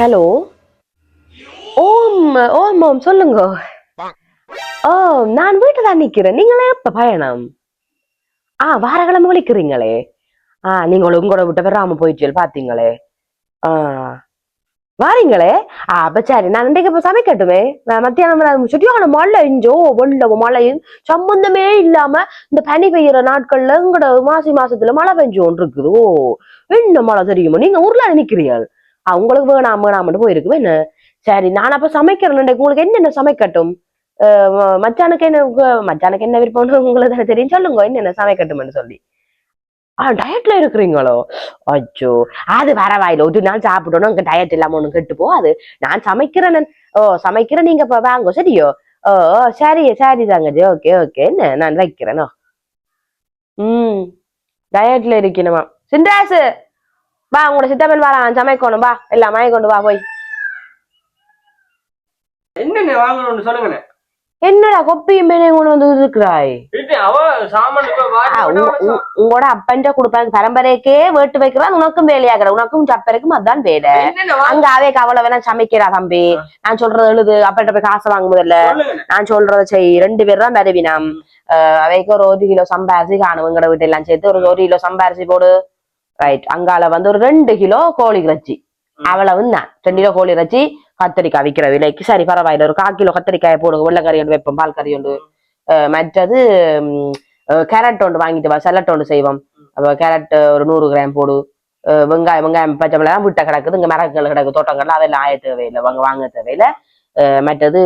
Hello? ஓம் ஓம் ஓம் சொல்லுங்க. ஓ நான் வீட்டு தான் நிக்கிறேன். நீங்களே எப்ப பயணம்? ஆ வாரக்கிழமை ஒழிக்கிறீங்களே ஆ நீங்கள் உங்களோட விட்ட பெறாம போயிடுச்சு பாத்தீங்களே. ஆ வாரீங்களே? ஆ அப்ப சரி நான் இன்றைக்கு இப்ப சமைக்கட்டுமே. நான் மத்தியானம் சுட்டியான மழை இஞ்சோ வெள்ளம் மழையும் சம்பந்தமே இல்லாம இந்த பனி பெய்யற நாட்கள்ல எங்கட மாசி மாசத்துல மழை பெஞ்சு ஒன்று இருக்குது ஓ என்ன மழை தெரியுமா? நீங்க ஊர்ல நிக்கிறீர்கள். அவங்களுக்கு உங்களுக்கு வேணாம் வேணாம்னு போயிருக்குமே என்ன? சரி நான் அப்ப சமைக்கிறேன். உங்களுக்கு என்னென்ன சமைக்கட்டும்? மச்சானுக்கு என்ன உங்க- மச்சானுக்கு என்ன விருப்பம்னு உங்களுக்கு தானே தெரியும். சொல்லுங்க என்னென்ன சமைக்கட்டும்னு சொல்லி. ஆ டயட்ல இருக்கிறீங்களோ? அச்சோ அது பரவாயில்ல ஒரு நாள் சாப்பிடணும். உங்க டயட் இல்லாம ஒண்ணு கெட்டு போகாது. நான் சமைக்கிறேன். ஓ சமைக்கிறேன். நீங்க இப்ப வாங்க சரியோ? ஓ ஓ, சரி சரி தாங்கஜி ஓகே ஓகே. என்ன நான் வைக்கிறேனோ? ம் டயட்ல இருக்கணுமா? சின்ராசு! வா உங்களோட சித்தப்பன் வா சமைக்கணும். வா எல்லாம் மய கொண்டு வா போய். என்னென்ன வாங்கணும்னு சொல்லுங்கண்ணே. என்னடா கொப்பியும் மேலே கொண்டு வந்து இருக்கிறாய் அவ உங்களோட அப்பன்ட்ட கொடுப்பாங்க பரம்பரைக்கே வேட்டு வைக்கிறான் உனக்கும் வேலையாகிற உனக்கும் சப்பரைக்கும் அதான் வேலை. அங்க அவைக்கு அவ்வளவு வேணா சமைக்கிறா தம்பி. நான் சொல்றது எழுது. அப்பன்ட்ட போய் காசு வாங்க முதல்ல. நான் சொல்றத செய். ரெண்டு பேர் தான் வருவினம் அவைக்கு ஒரு ஒரு கிலோ சம்பாரிசி காணும் உங்களோட வீட்டு எல்லாம் சேர்த்து. ஒரு ஒரு கிலோ சம்பாரிசி போடு. ரைட் அங்கால வந்து ஒரு ரெண்டு கிலோ கோழி இறைச்சி. அவ்வளவு தான் ரெண்டு கிலோ கோழி இறைச்சி கத்திரிக்காய் விற்கிற விலைக்கு. சரி பரவாயில்ல. ஒரு கால் கிலோ கத்திரிக்காயை போடுங்க வெள்ளைக்கறி ஒன்று வைப்போம் பால் கறி ஒன்று. மற்றது கேரட் ஒன்று வாங்கிட்டு வா. சலட் ஒன்று செய்வோம். அப்போ கேரட் ஒரு நூறு கிராம் போடு. வெங்காயம் வெங்காயம் பச்சை மிளகாய் விட்ட கிடக்குது. இங்க மரங்கள் கிடக்கு. தோட்டங்கள்ல அதெல்லாம் ஆய தேவையில்லை. வாங்க வாங்க தேவையில்லை. மற்றது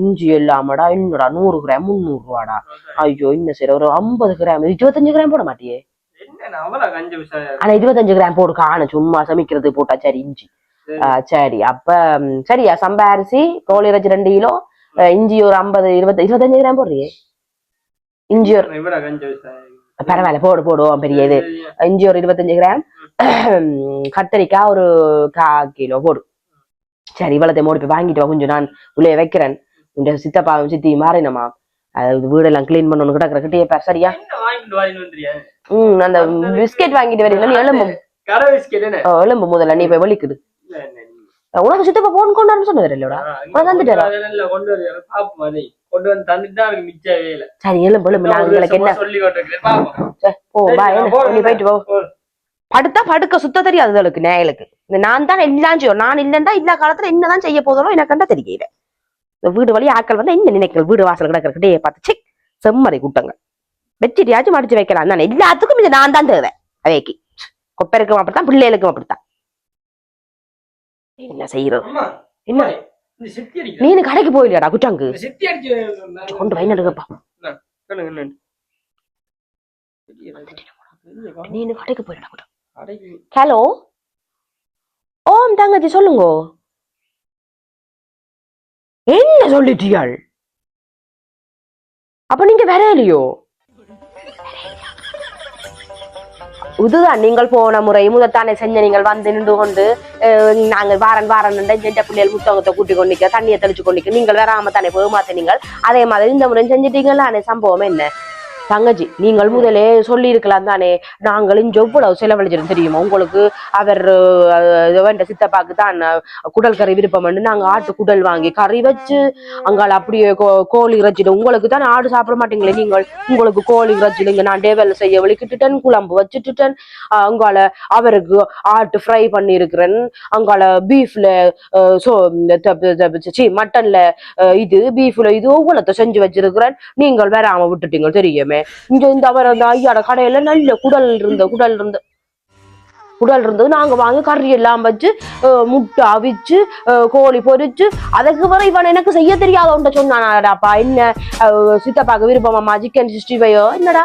இஞ்சி இல்லாமடா இன்னடா நூறு கிராம்? முந்நூறு ரூபாடா? ஐயோ இன்னும் சரி ஒரு ஐம்பது கிராம் இருபத்தஞ்சு கிராம் போட மாட்டியே? ஆனா இருபத்தஞ்சு கிராம் போடு காணும் சும்மா சமைக்கிறது போட்டா சரி இஞ்சி. சரி. அப்ப சரியா? சம்பா அரிசி கோழி இறைச்சி ரெண்டு கிலோ. இஞ்சி ஒரு ஐம்பது இருபத்தி இருபத்தஞ்சு கிராம் போடுறியே? இஞ்சி ஒரு பரவாயில்ல போடு போடுவோம் பெரிய இது. இஞ்சி ஒரு இருபத்தஞ்சு கிராம் கத்தரிக்காய் ஒரு கா கிலோ போடு. சரி இவ்வளத்தை மூடி போய் வாங்கிட்டு வா. கொஞ்சம் நான் உள்ளே வைக்கிறேன். இந்த சித்தப்பாவும் சித்தி மாறினமா? அது வீடெல்லாம் க்ளீன் பண்ணணும் கிடக்குற கிட்டே சரியா? என்ன வாங்கிட்டு வாங்கிட்டு வந்துறியா ம் அந்த பிஸ்கெட் வாங்கிட்டு வரீங்களா எலும்பு எலும்பு முதல்ல நீ போய் வலிக்குது? உனக்கு சித்தப்பா போன் இங்க உனக்கு வந்துட்டாரா? கொண்டு வரல. பாப்போம் அதை. கொண்டு வந்து தந்துட்டு தான் எனக்கு மிச்ச வேலை. சரி எலும்பு எலும்பு நான் உங்களுக்கு என்ன சொல்லி கொண்டிருக்கிறேன். பாப்போம். போ பா. நீ போயிட்டு போ. படுத்தா படுக்க சுத்த தெரியாது அதுகளுக்கு நேயலுக்கு இந்த நான் தான் எல்லாம் செய்யும் நான் இல்லைன்னா இல்லா காலத்துல என்னதான் செய்ய போதோ எனக்கு கண்டா தெரியல இந்த வீடு வழி ஆட்கள் வந்து என்ன நினைக்கிறது வீடு வாசல் கிடக்கிற கிட்டே பார்த்து சிக் செம்மறி கூட்டங்க வச்சிட்டியாச்சும் மடிச்சு வைக்கலாம் நான் எல்லாத்துக்கும் இது நான் தான் தேவை. அவைக்கு. கொப்பருக்கும் அப்படித்தான் பிள்ளைகளுக்கும் அப்படித்தான். என்ன செய்யறது? என்ன. நீனு கடைக்கு போயிலையாடா குச்சாங்கு? கொண்டு வை நடுங்கப்பா. சொல்லுங்க, என்னன்னு. நீனு கடைக்கு போயிடா குட்டா. ஹலோ? ஓம் தங்கச்சி சொல்லுங்க. என்ன சொல்லிட்டீர்கள் அப்ப நீங்க வரையலையோ இதுதான் நீங்கள் போன முறை முதத்தானே செஞ்ச நீங்கள் வந்து நின்று கொண்டு நாங்கள் வாரன் வாரன் செஞ்ச பிள்ளைகள் முத்தவங்கத்தை கூட்டி கொண்டிக்க தண்ணியை தெளிச்சு கொண்டிக்க நீங்கள் வேறாம தானே போக மாட்டேனீங்கள் அதே மாதிரி இந்த முறை செஞ்சிட்டீங்களா சம்பவம் என்ன? தங்கச்சி நீங்கள் முதலே சொல்லியிருக்கலாம் தானே. நாங்களும் இங்க எவ்வளவு செலவழிச்சிடும் தெரியுமா? உங்களுக்கு அவர் வேண்ட சித்தப்பாக்கு தான் குடல் கறி விருப்பம் நாங்க ஆட்டு குடல் வாங்கி கறி வச்சு அங்கால அப்படியே கோழி இறைச்சிடும் உங்களுக்கு தான் ஆடு சாப்பிட மாட்டீங்களே நீங்கள்? உங்களுக்கு கோழி இறைச்சிடுங்க நான் டேவல் செய்ய வலிக்கிட்டுட்டேன் குழம்பு வச்சுட்டுட்டேன். அங்கால அவருக்கு ஆட்டு ஃப்ரை பண்ணியிருக்கிறேன். அங்கால பீஃப்ல சோ மட்டன்ல இது பீஃப்ல இது ஒவ்வொன்றத்தை செஞ்சு வச்சிருக்கிறேன். நீங்கள் வராம விட்டுட்டீங்க தெரியுமே? இங்க இந்த அவர் அந்த ஐயாட கடையில நல்ல குடல் இருந்த குடல் இருந்த குடல் இருந்தது. நாங்க வாங்கி கறி எல்லாம் வச்சு முட்டை அவிச்சு கோழி பொரிச்சு அதுக்கு வர இவன் எனக்கு செய்ய தெரியாத ஒன்றை சொன்னானாடாப்பா என்ன? சித்தப்பாக்கு விருப்பமாம்மா சிக்கன் சிக்ஸ்டி ஃபைவோ என்னடா?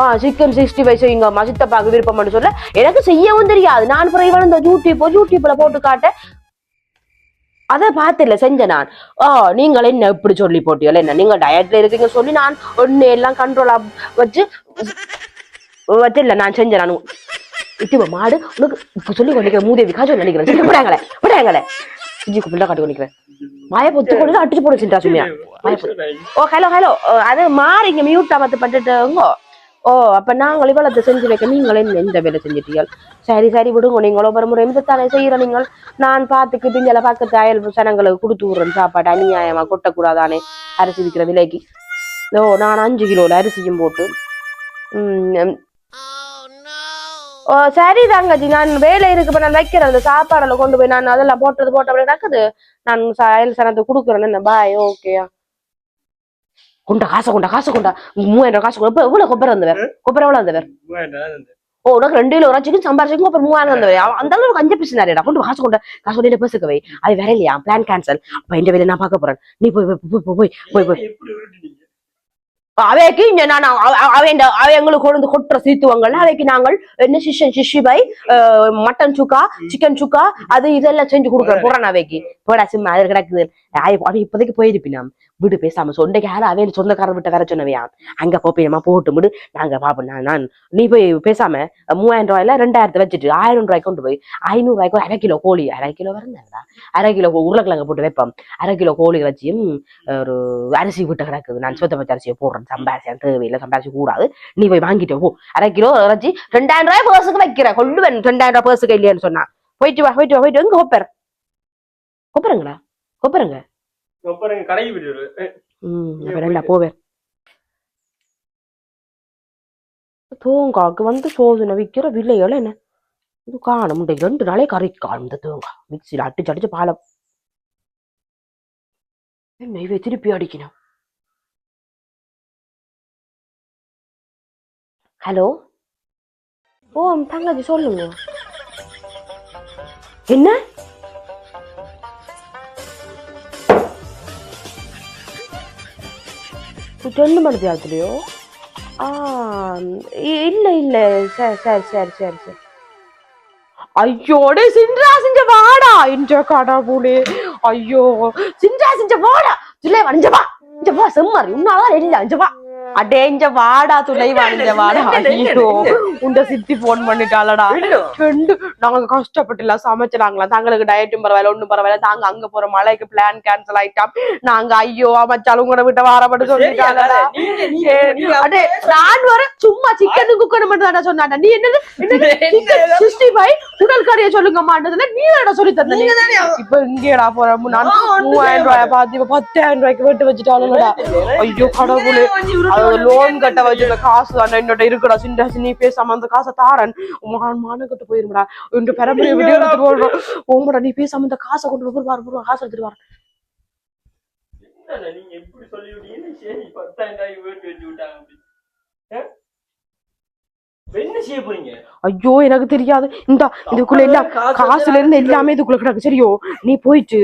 ஆ சிக்கன் சிக்ஸ்டி ஃபைவ் செய்யுங்கம்மா சித்தப்பாக்கு விருப்பம்னு சொல்ல எனக்கு செய்யவும் தெரியாது. நான் பிறகு இவன் இந்த யூடியூப் யூடியூப்ல போட்டு காட்ட அதை பார்த்துல செஞ்ச நான். ஆ நீங்கள் என்ன இப்படி சொல்லி போட்டீங்களா என்ன நீங்க டயட்ல இருக்கீங்க சொல்லி நான் ஒன்னு எல்லாம் கண்ட்ரோலா வச்சு வச்சில்ல நான் செஞ்சேன் நான். இட்டுவ மாடு உனக்கு இப்ப சொல்லி கொண்டிருக்கிற மூதேவி காஜோ நினைக்கிறேன். சரி விடாங்களே விடாங்களே. சிஜிக்கு பிள்ளை காட்டி கொண்டிருக்கிறேன். வாயை பொத்து கொண்டு அடிச்சு போட பொத்து. ஓ ஹலோ ஹலோ அது மாறி இங்க மியூட் அமத்து பட்டுட்டுங்கோ ஓ அப்ப நாங்கள் இவ்வளவு செஞ்சு வைக்க நீங்களே எந்த இந்த வேலை செஞ்சிட்டீங்க சரி சரி விடுங்க நீங்களும் ஒரு முறை தானே செய்யற நீங்கள். நான் பாத்துக்கு திஞ்சலை பக்கத்து அயல் சனங்களுக்கு கொடுத்து விடுறேன் சாப்பாடு அநியாயமா கொட்டக்கூடாதானே? அரிசி விற்கிற விலைக்கு. ஓ நான் அஞ்சு கிலோல அரிசியும் போட்டு ஓ சரி தங்கச்சி நான் வேலை இருக்கு இப்போ நான் வைக்கிறேன். அந்த சாப்பாடுல கொண்டு போய் நான் அதெல்லாம் போட்டது போட்டபடி நடக்குது. நான் அயல் சனத்தை கொடுக்குறேன்னு பாய் ஓகேயா கொண்டா காசை கொண்டா காசை கொண்டா. மூவாயிரம் காசு கொண்டா எவ்வளவு கொப்பரை வந்தவர்? கொப்பரை எவ்வளவு வந்தவர்? ஓ உனக்கு ரெண்டு கிலோ சிக்கன் சம்பாரிச்சிக்கும் அப்புறம் மூவாயிரம் வந்தவர். அந்த அளவுக்கு அஞ்சு பிசு நிறையடா கொண்டு காசு கொண்ட காசு கொண்டு பேசுக்க வை. அது வேற இல்லையா? பிளான் கேன்சல் அப்ப இந்த வேலையை நான் பார்க்க போறேன். நீ போய் போய் போய் போய் போய் அவைக்கு நான் அவன் அவ எங்களுக்கு கொண்டு கொட்டுற சீத்துவங்கள்ல அவைக்கு நாங்கள் என்ன சிஷன் சிஷி பை மட்டன் சுக்கா சிக்கன் சுக்கா அது இதெல்லாம் செஞ்சு கொடுக்குறேன் போறேன் அவைக்கு போடா சிம்மா அது கிடக்குது. அவன் இப்போதைக்கு போயிருப்பினாம். வீடு பேசாம சொண்டைக்கு யாரும் அவையில சொந்தக்காரர் விட்ட வர சொன்னவையா? அங்க போப்பியமா போட்டு விடு. நாங்க பாப்போம் நான் நான். நீ போய் பேசாம மூவாயிரம் ரூபாயில ரெண்டாயிரத்தை வச்சுட்டு ஆயிரம் ரூபாய்க்கு கொண்டு போய் ஐநூறு ரூபாய்க்கு அரை கிலோ கோழி அரை கிலோ வரந்தாடா அரை கிலோ உருளைக்கிழங்கு போட்டு வைப்போம். அரை கிலோ கோழி வச்சியும் ஒரு அரிசி விட்டு கிடக்குது. நான் சொத்த பச்சை அரிசியை போடுறேன். சம்பாரிச்சேன் தேவையில்லை. சம்பாரிச்சு கூடாது. நீ போய் வாங்கிட்டு போ. அரை கிலோ இறைச்சி ரெண்டாயிரம் ரூபாய் பர்ஸுக்கு வைக்கிறேன். கொள்ளுவேன் ரெண்டாயிரம் ரூபாய் பேர்ஸுக்கு இல்லையான்னு சொன்னா. போயிட்டு வா போயிட்டு வா போயிட்டு எங்க கொப்பர்? கொப்பருங்களா? கொப்பருங்க? அப்புறம் கடைக்கு ரெண்டா போவேன். தேங்காய்க்கு வந்து சோதனை விற்கிற விலைகள் என்ன? இது காணும் இந்த ரெண்டு நாளே கறி காணும் இந்த தேங்காய் மிக்சியில் அடிச்சு அடிச்சு பாலம். என்ன இவை திருப்பி அடிக்கணும் ஹலோ? ஓ தங்கச்சி சொல்லுங்க. என்ன? ரெண்டு மணி நேரத்துலையோ ஆ இ- இல்ல இல்ல. சரி சரி சரி சரி சரி. ஐயோடே சின்றா செஞ்ச வாடா இன்ற கடவுளே. ஐயோ சின்றா செஞ்ச வாடா. துளை வணிஞ்ச வா இங்க வா செம்மறி. உன்னாதான் இல்ல வா அடே இங்க வாடா. துளை வணிஞ்ச வாடா ஐயோ உண்ட சித்தி போன் பண்ணிட்டாளடா. ரெண்டு நாங்க கஷ்டப்பட்டுல சமைச்சாங்களா தங்களுக்கு டயட்டும் பரவாயில்ல ஒண்ணும் பரவாயில்ல. தாங்க அங்க போற மலைக்கு பிளான் கேன்சல் ஆயிட்டாம். நாங்க ஐயோ அமைச்சாலும் உங்களை விட்ட வாரப்பட்டு சொல்லிட்டாங்களா அடே நான் வர சும்மா சிக்கன் குக்கன் மட்டும் தானே சொன்னாடா. நீ என்னது? சிக்ஸ்டி ஃபைவ் உடல் கறியை சொல்லுங்க மாட்டதுல நீ தானடா சொல்லி தந்த. நீ. இப்ப இங்கேடா போற. நான் மூவாயிரம் ரூபாய் பாத்து இப்ப பத்தாயிரம் ரூபாய்க்கு விட்டு வச்சுட்டாலும்டா ஐயோ கடவுளே. லோன் கட்ட வச்சுள்ள காசு தானே என்னோட இருக்குடா சிண்டாச்சு நீ பேசாம அந்த காசை தாரன். மானக்கட்டு போயிருடா இந்த பெரம்பரிய எடுத்துட்டு போடுறோம் ஓமடா நீ பேசாம இந்த காசை கொண்டு போய் பாரு பாரு காசு எடுத்துட்டு வர என்னண்ணே, நீங்க எப்படி சொல்லி விட்டீங்கன்னு சரி பத்தாயிரம் ரூபாய்க்கு வீட்டு வச்சு விட்டாங்க அப்படி. ஆ? இப்ப என்ன செய்ய போறீங்க ஐயோ எனக்கு தெரியாது. இந்த இதுக்குள்ள எல்லாம் காசுல இருந்து எல்லாமே இதுக்குள்ள கிடக்கு. சரியோ நீ போயிட்டு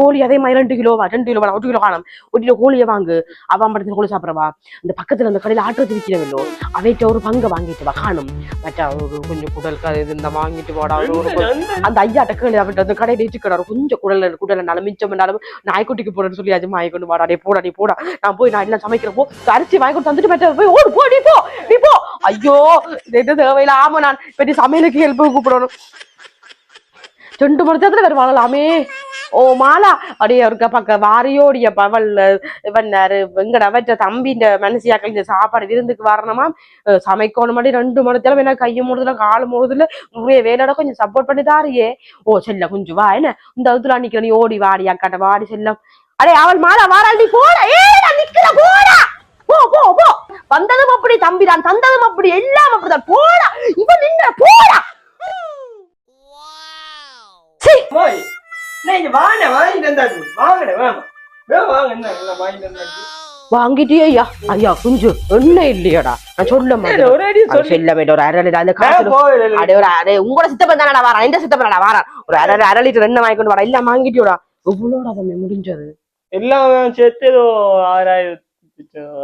கோழி அதே மாதிரி ரெண்டு கிலோவா ரெண்டு கிலோ ஒரு கிலோ காணும். ஒரு கிலோ கோழியை வாங்கு. அவன் படத்துல கோழி சாப்பிடவா இந்த பக்கத்துல அந்த கடையில ஆட்டுறது விற்கிறவല്ലോ அவைட்ட ஒரு பங்கை வாங்கிட்டு வா காணும். மற்ற ஒரு கொஞ்சம் குடல் இது இந்த வாங்கிட்டு வாடா அந்த ஐயாட்ட கேளு அவன்கிட்ட அந்த கடையில வச்சுக்கிறாரு கொஞ்சம் குடல் குடல் நல்ல மிச்சம் பண்ணாலும் நாய்க்குட்டிக்கு போறேன்னு சொல்லி அது வாங்கி கொண்டு வாடா டே போடா நீ போடா. நான் போய் நான் எல்லாம் சமைக்கிறப்போ அரிசி வாங்கி கொண்டு தந்துட்டு மற்ற போய் ஓடு போ நீ போ. ஐயோ ஐயோ இது எது தேவையில்ல ஆமா நான் பெரிய சமையலுக்கு ஹெல்ப் கூப்பிடணும் ரெண்டு மணி நேரத்துல வேற வாழலாமே ஓ மாலா அப்படியே இருக்க பக்க வாரியோடைய பவல் இவன் வெங்கட அவற்ற தம்பி இந்த மனசியாக்கள் இந்த சாப்பாடு விருந்துக்கு வரணுமா சமைக்கணும் மாதிரி ரெண்டு மணி நேரம் என்ன கையை மூடுதுல கால் மூடுதுல நிறைய வேலையோட கொஞ்சம் சப்போர்ட் பண்ணி தாரியே ஓ செல்ல கொஞ்சம் வா என்ன இந்த இதுல நிக்கிற நீ ஓடி வாடி அக்காட்ட வாடி செல்லம் அடே அவள் மாலா வாராள் நீ போட ஏ நான் போடா போ போ போ. வந்ததும் அப்படி தம்பி நான் தந்ததும் அப்படி. எல்லாம் அப்படிதான். போடா. இவன் நின்ற போடா. வாங்கிட்டியே ஐயா. ஐயா கொஞ்சம் என்ன இல்லையாடா. நான் சொல்ல சரி, மாட்டேன் ஒரு அடி சொல்லி. ஒரு அரை லிட்டர். அந்த நான் காசு போகல அடே ஒரு அடே உங்களோட சித்தப்பன் தானடா வாரான். எந்த சித்தப்பனடா வாரான்? ஒரு அரை அரை லிட்டர் எண்ணெய் வாங்கி கொண்டு வாடா. இல்ல வாங்கிட்டியோடா. எவ்வளோடா தம்பி முடிஞ்சது? எல்லாம் சேர்த்து ஏதோ ஆறாயிரம்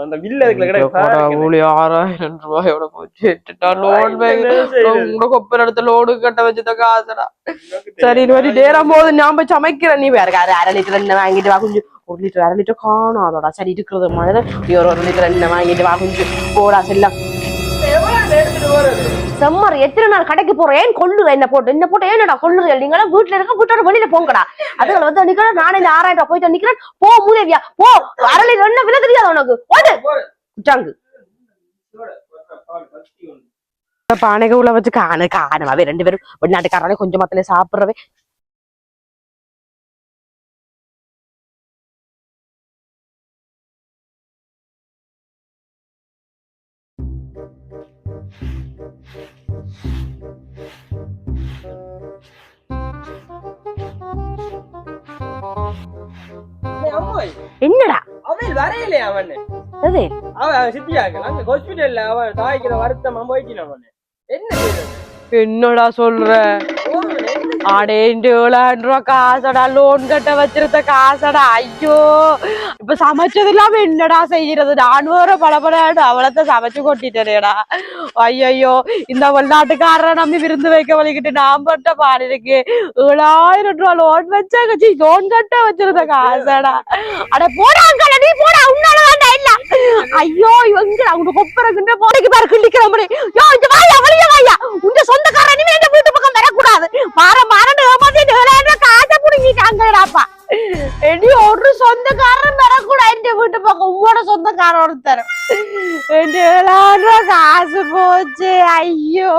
அந்த வில்ல ஊழி ஆறாயிரம் ரூபாயோட போச்சு. லோன் உங்களோட கொப்பர் எடுத்த லோடு கட்ட வச்சத காசுடா சரி மாதிரி நேரம் போது போய் சமைக்கிறேன். நீ வேற அரை லிட்டர் எண்ணெய் வாங்கிட்டு வா கொஞ்சம் ஒரு லிட்டர் அரை லிட்டர் காணும். அதோட சரி இருக்கிறது மாதிரி. நீ ஒரு ஒரு லிட்டர் எண்ணெய் வாங்கிட்டு வா கொஞ்சம் போடா செல்லம். செம்மர் எத்தனை நாள் கடைக்கு போறேன் ஏன் கொள்ளுற என்ன போட்டு? என்ன போட்டு ஏன்டா கொள்ளுறீங்க? நீங்களா வீட்டுல இருக்க வீட்டோட வெளியில போங்கடா. அதுல வந்து நிக்கிறேன். நானே இந்த ஆறாயிரம் ரூபாய் போயிட்டு நிக்கிறேன். போ மூதேவியா போ. அரளி லிட்டர் விலை தெரியாது உனக்கு? ஓடு. குட்டாங்கு பானைக உள்ள வச்சு காணு காணும் ரெண்டு பேரும் வெளிநாட்டுக்காரனே கொஞ்சம் மத்தில சாப்பிடுறவே என்னடா? அவன் வரையிலையா அவன். அது அவன் சித்தியாக்கல அங்க ஹாஸ்பிட்டல்ல அவன் தாய்க்கிற வருத்தமா போய்க்கின அவன். என்ன என்னடா சொல்ற? அவன் ஏழாயிரம் ரூபா காசடா லோன் கட்ட வச்சிருந்த காசடா ஐயோ. இப்ப சமைச்சது இல்லாம என்னடா செய்யறது? நான் வேற பலபடாடு அவளத்த சமைச்சு கொட்டிட்டேடா ஐயோ இந்த வெளிநாட்டுக்காரரை நம்பி விருந்து வைக்க வலிக்கிட்டு நான் பட்ட பாடு இருக்கு ஏழாயிரம் ரூபா லோன் வச்சா கச்சி லோன் கட்ட வச்சிருந்த காசடா. அட போடாங்க நீ போடா உன்னால வேண்டாம் இல்ல. ஐயோ இவங்க அவங்க கொப்பரக்குன்ற போடைக்கு பாரு கிள்ளிக்கிற மாதிரி. யோ இந்த வாயா வழிய வாயா. உங்க சொந்த பக்கம் உங்களோட சொந்தக்கார ஒருத்தர் காசு போச்சு ஐயோ